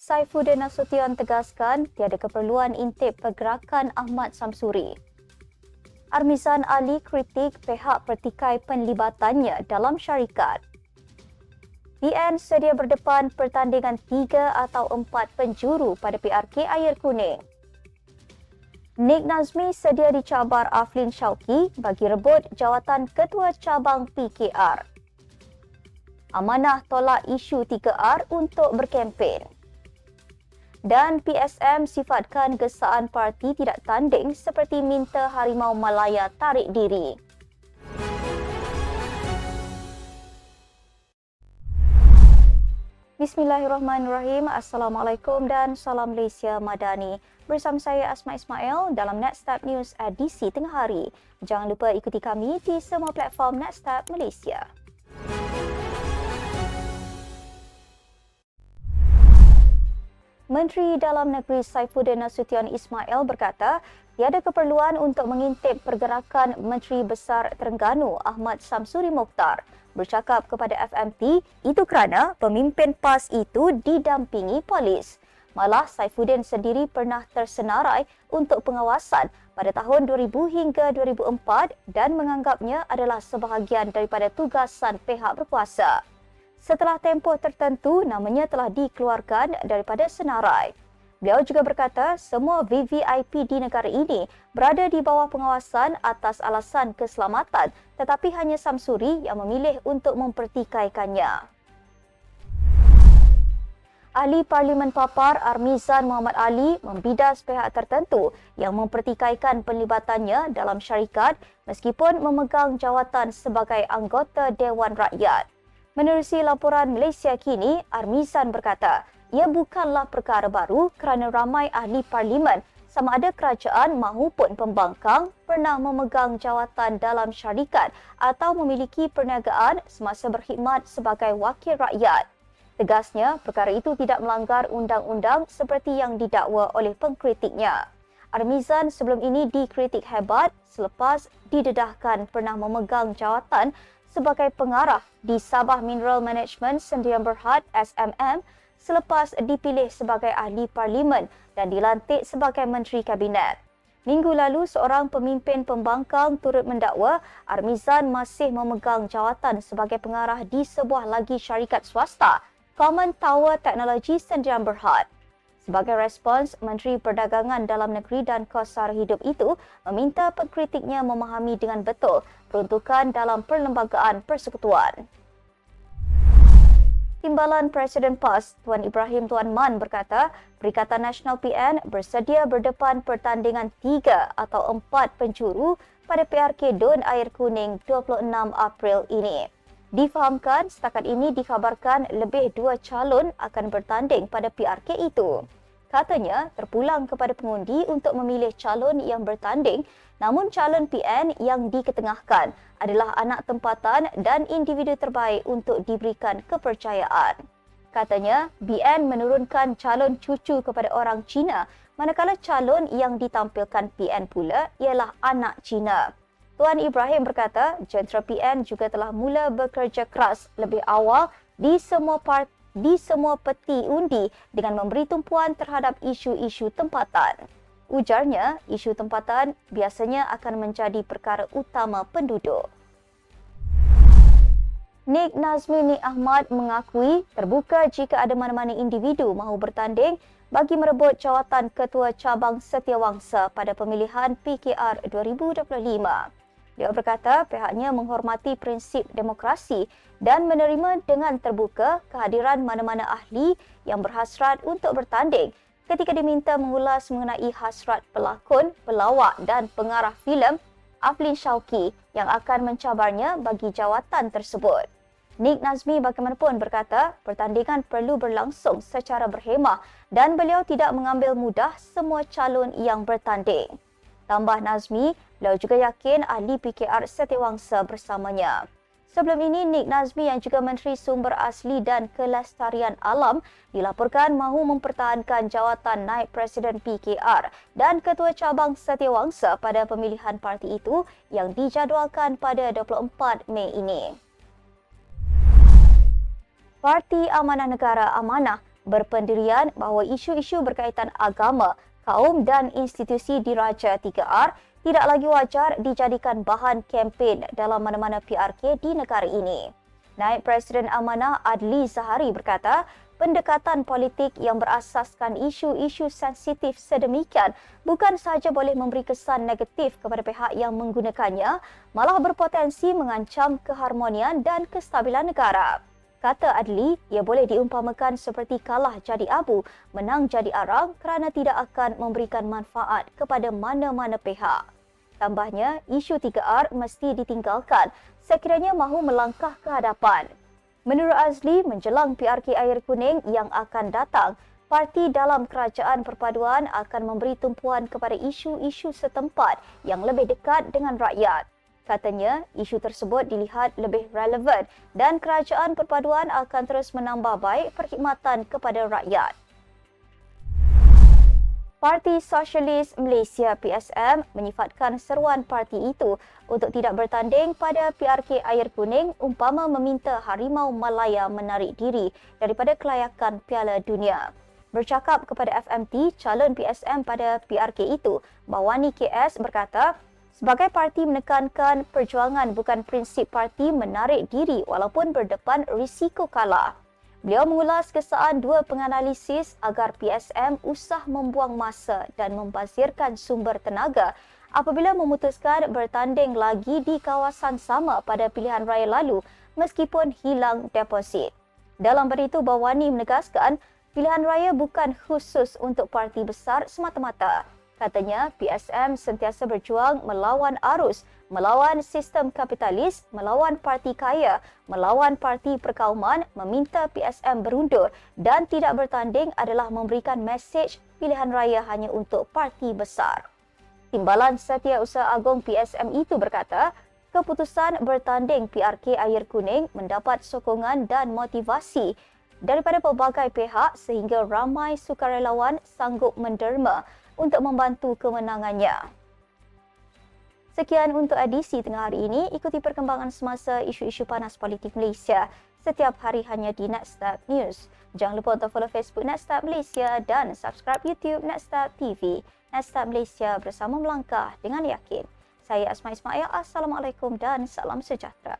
Saifuddin Nasution tegaskan tiada keperluan intip pergerakan Ahmad Samsuri. Armizan Ali kritik pihak pertikai penlibatannya dalam syarikat. PN sedia berdepan pertandingan tiga atau empat penjuru pada PRK Air Kuning. Nick Nazmi sedia dicabar Aflin Syauki bagi rebut jawatan Ketua Cabang PKR. Amanah tolak isu 3R untuk berkempen. Dan PSM sifatkan gesaan parti tidak tanding seperti minta Harimau Malaya tarik diri. Bismillahirrahmanirrahim. Assalamualaikum dan salam Malaysia Madani. Bersama saya Asma Ismail dalam Netstab News edisi tengah hari. Jangan lupa ikuti kami di semua platform Netstab Malaysia. Menteri Dalam Negeri Saifuddin Nasution Ismail berkata, tiada keperluan untuk mengintip pergerakan Menteri Besar Terengganu Ahmad Samsuri Mokhtar bercakap kepada FMT itu kerana pemimpin PAS itu didampingi polis. Malah Saifuddin sendiri pernah tersenarai untuk pengawasan pada tahun 2000 hingga 2004 dan menganggapnya adalah sebahagian daripada tugasan pihak berkuasa. Setelah tempoh tertentu, namanya telah dikeluarkan daripada senarai. Beliau juga berkata semua VVIP di negara ini berada di bawah pengawasan atas alasan keselamatan tetapi hanya Samsuri yang memilih untuk mempertikaikannya. Ahli Parlimen Papar Armizan Muhammad Ali membidas pihak tertentu yang mempertikaikan penlibatannya dalam syarikat meskipun memegang jawatan sebagai anggota Dewan Rakyat. Menerusi laporan Malaysia kini, Armizan berkata, ia bukanlah perkara baru kerana ramai ahli parlimen sama ada kerajaan mahupun pembangkang pernah memegang jawatan dalam syarikat atau memiliki perniagaan semasa berkhidmat sebagai wakil rakyat. Tegasnya, perkara itu tidak melanggar undang-undang seperti yang didakwa oleh pengkritiknya. Armizan sebelum ini dikritik hebat selepas didedahkan pernah memegang jawatan sebagai pengarah di Sabah Mineral Management Sdn Berhad SMM selepas dipilih sebagai ahli parlimen dan dilantik sebagai menteri kabinet. Minggu lalu, seorang pemimpin pembangkang turut mendakwa Armizan masih memegang jawatan sebagai pengarah di sebuah lagi syarikat swasta, Common Tower Technology Sdn Berhad. Sebagai respons, Menteri Perdagangan Dalam Negeri dan Kos Sara Hidup itu meminta pengkritiknya memahami dengan betul peruntukan dalam perlembagaan persekutuan. Timbalan Presiden PAS Tuan Ibrahim Tuan Man berkata, Perikatan Nasional PN bersedia berdepan pertandingan tiga atau empat penjuru pada PRK Don Air Kuning 26 April ini. Difahamkan, setakat ini dikabarkan lebih dua calon akan bertanding pada PRK itu. Katanya terpulang kepada pengundi untuk memilih calon yang bertanding namun calon PN yang diketengahkan adalah anak tempatan dan individu terbaik untuk diberikan kepercayaan. Katanya, BN menurunkan calon cucu kepada orang Cina manakala calon yang ditampilkan PN pula ialah anak Cina. Tuan Ibrahim berkata, jentera PN juga telah mula bekerja keras lebih awal di semua parti di semua peti undi dengan memberi tumpuan terhadap isu-isu tempatan. Ujarnya, isu tempatan biasanya akan menjadi perkara utama penduduk. Nik Nazmi Nik Ahmad mengakui terbuka jika ada mana-mana individu mahu bertanding bagi merebut jawatan Ketua Cabang Setiawangsa pada pemilihan PKR 2025. Dia berkata pihaknya menghormati prinsip demokrasi dan menerima dengan terbuka kehadiran mana-mana ahli yang berhasrat untuk bertanding ketika diminta mengulas mengenai hasrat pelakon, pelawak dan pengarah filem Aflin Shauki yang akan mencabarnya bagi jawatan tersebut. Nick Nazmi bagaimanapun berkata pertandingan perlu berlangsung secara berhemah dan beliau tidak mengambil mudah semua calon yang bertanding. Tambah Nazmi, beliau juga yakin ahli PKR setiawangsa bersamanya. Sebelum ini, Nick Nazmi yang juga Menteri Sumber Asli dan Kelestarian Alam dilaporkan mahu mempertahankan jawatan naib Presiden PKR dan Ketua Cabang Setiawangsa pada pemilihan parti itu yang dijadualkan pada 24 Mei ini. Parti Amanah Negara Amanah berpendirian bahawa isu-isu berkaitan agama, kaum dan institusi diraja 3R tidak lagi wajar dijadikan bahan kempen dalam mana-mana PRK di negara ini. Naib Presiden Amanah Adli Zahari berkata, pendekatan politik yang berasaskan isu-isu sensitif sedemikian bukan sahaja boleh memberi kesan negatif kepada pihak yang menggunakannya, malah berpotensi mengancam keharmonian dan kestabilan negara. Kata Adli, ia boleh diumpamakan seperti kalah jadi abu, menang jadi arang kerana tidak akan memberikan manfaat kepada mana-mana pihak. Tambahnya, isu 3R mesti ditinggalkan sekiranya mahu melangkah ke hadapan. Menurut Azli, menjelang PRK Air Kuning yang akan datang, parti dalam kerajaan perpaduan akan memberi tumpuan kepada isu-isu setempat yang lebih dekat dengan rakyat. Katanya, isu tersebut dilihat lebih relevan dan kerajaan perpaduan akan terus menambah baik perkhidmatan kepada rakyat. Parti Sosialis Malaysia PSM menyifatkan seruan parti itu untuk tidak bertanding pada PRK Air Kuning umpama meminta Harimau Malaya menarik diri daripada kelayakan Piala Dunia. Bercakap kepada FMT, calon PSM pada PRK itu, Bawani KS berkata, sebagai parti menekankan perjuangan bukan prinsip parti menarik diri walaupun berdepan risiko kalah. Beliau mengulas kesaan dua penganalisis agar PSM usah membuang masa dan membazirkan sumber tenaga apabila memutuskan bertanding lagi di kawasan sama pada pilihan raya lalu meskipun hilang deposit. Dalam beritu, Bawani menegaskan pilihan raya bukan khusus untuk parti besar semata-mata. Katanya, PSM sentiasa berjuang melawan arus, melawan sistem kapitalis, melawan parti kaya, melawan parti perkauman, meminta PSM berundur dan tidak bertanding adalah memberikan mesej pilihan raya hanya untuk parti besar. Timbalan Setiausaha Agong PSM itu berkata, keputusan bertanding PRK Air Kuning mendapat sokongan dan motivasi daripada pelbagai pihak sehingga ramai sukarelawan sanggup menderma untuk membantu kemenangannya. Sekian untuk edisi tengah hari ini. Ikuti perkembangan semasa isu-isu panas politik Malaysia setiap hari hanya di Netstab News. Jangan lupa untuk follow Facebook Netstab Malaysia dan subscribe YouTube Netstab TV. Netstab Malaysia bersama melangkah dengan yakin. Saya Asma Ismail. Assalamualaikum dan salam sejahtera.